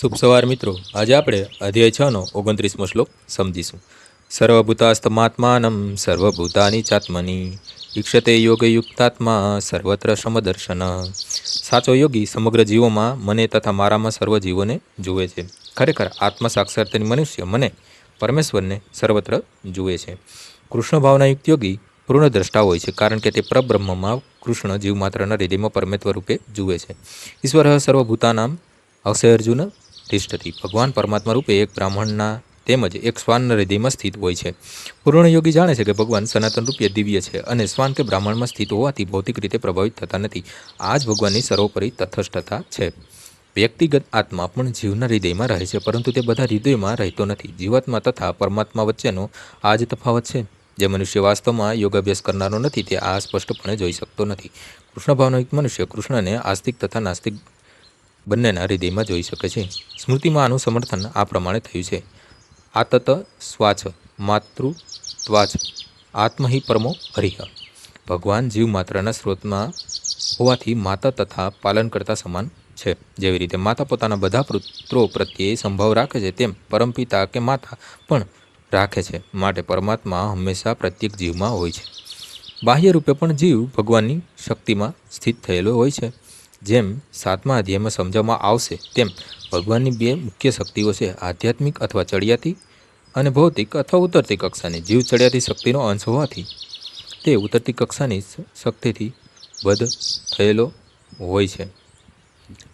શુભ સવાર મિત્રો. આજે આપણે અધ્યાય છનો ઓગણત્રીસમો શ્લોક સમજીશું. સર્વભૂતાસ્તમાત્માનમ સર્વભૂતાની ચાત્મની. ઈક્ષતે યોગયુક્તાત્મા સર્વત્ર સમદર્શન. સાચો યોગી સમગ્ર જીવોમાં મને તથા મારામાં સર્વ જીવોને જુએ છે. ખરેખર આત્મ સાક્ષરતાની મનુષ્ય મને પરમેશ્વરને સર્વત્ર જુએ છે. કૃષ્ણ ભાવનાયુક્ત યોગી પૂર્ણ દ્રષ્ટા હોય છે કારણ કે તે પરબ્રહ્મમાં કૃષ્ણ જીવ માત્રના હૃદયમાં પરમેશ્વર રૂપે જુએ છે. ઈશ્વર સર્વભૂતાનામ અક્ષય અર્જુન તિષ્ઠતી ભગવાન પરમાત્મા રૂપે એક બ્રાહ્મણના તેમજ એક શ્વાનના હૃદયમાં સ્થિત હોય છે. પૂર્ણ યોગી જાણે છે કે ભગવાન સનાતન રૂપે દિવ્ય છે અને શ્વાન કે બ્રાહ્મણમાં સ્થિત હોવાથી ભૌતિક રીતે પ્રભાવિત થતા નથી. આ જ ભગવાનની સર્વોપરી તથસ્થતા છે. વ્યક્તિગત આત્મા પણ જીવના હૃદયમાં રહે છે, પરંતુ તે બધા હૃદયમાં રહેતો નથી. જીવાત્મા તથા પરમાત્મા વચ્ચેનો આ જ તફાવત છે. જે મનુષ્ય વાસ્તવમાં યોગાભ્યાસ કરનારો નથી, તે આ સ્પષ્ટપણે જોઈ શકતો નથી. કૃષ્ણ ભાવનાયુક્ત મનુષ્ય કૃષ્ણને આસ્તિક તથા નાસ્તિક બંનેના હૃદયમાં જોઈ શકે છે. સ્મૃતિમાં આનું સમર્થન આ પ્રમાણે થયું છે. આતત સ્વાચ માતૃત્વાચ આત્મ હિ પરમો હરિહ. ભગવાન જીવ માત્રના સ્ત્રોતમાં હોવાથી માતા તથા પાલનકર્તા સમાન છે. જેવી રીતે માતા પોતાના બધા પુત્રો પ્રત્યે સંભાવ રાખે છે તેમ પરમપિતા કે માતા પણ રાખે છે. માટે પરમાત્મા હંમેશા પ્રત્યેક જીવમાં હોય છે. બાહ્ય રૂપે પણ જીવ ભગવાનની શક્તિમાં સ્થિત થયેલો હોય છે. જેમ સાતમા અધ્યાયમાં સમજાવવામાં આવશે, તેમ ભગવાનની બે મુખ્ય શક્તિઓ છે, આધ્યાત્મિક અથવા ચડિયાતી અને ભૌતિક અથવા ઉતરતી કક્ષાની. જીવ ચડિયાતી શક્તિનો અંશ હોવાથી તે ઉતરતી કક્ષાની શક્તિથી બધ થયેલો હોય છે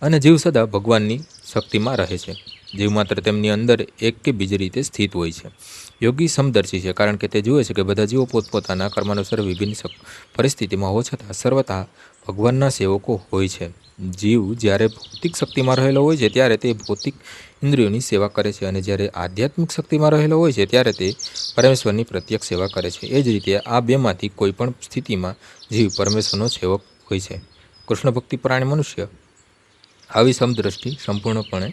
અને જીવ સદા ભગવાનની શક્તિમાં રહે છે. જીવ માત્ર તેમની અંદર એક કે બીજી રીતે સ્થિત હોય છે. યોગી સમદર્શી છે કારણ કે તે જુએ છે કે બધા જીવો પોતપોતાના કર્માનુસાર વિભિન્ન પરિસ્થિતિમાં હોવા છતાં સર્વથા ભગવાનના સેવકો હોય છે. જીવ જ્યારે ભૌતિક શક્તિમાં રહેલો હોય છે ત્યારે તે ભૌતિક ઇન્દ્રિયોની સેવા કરે છે અને જ્યારે આધ્યાત્મિક શક્તિમાં રહેલો હોય છે ત્યારે તે પરમેશ્વરની પ્રત્યક્ષ સેવા કરે છે. એ જ રીતે આ બેમાંથી કોઈપણ સ્થિતિમાં જીવ પરમેશ્વરનો સેવક હોય છે. કૃષ્ણ ભક્તિ પ્રાણી મનુષ્ય. આવી સમદ્રષ્ટિ સંપૂર્ણપણે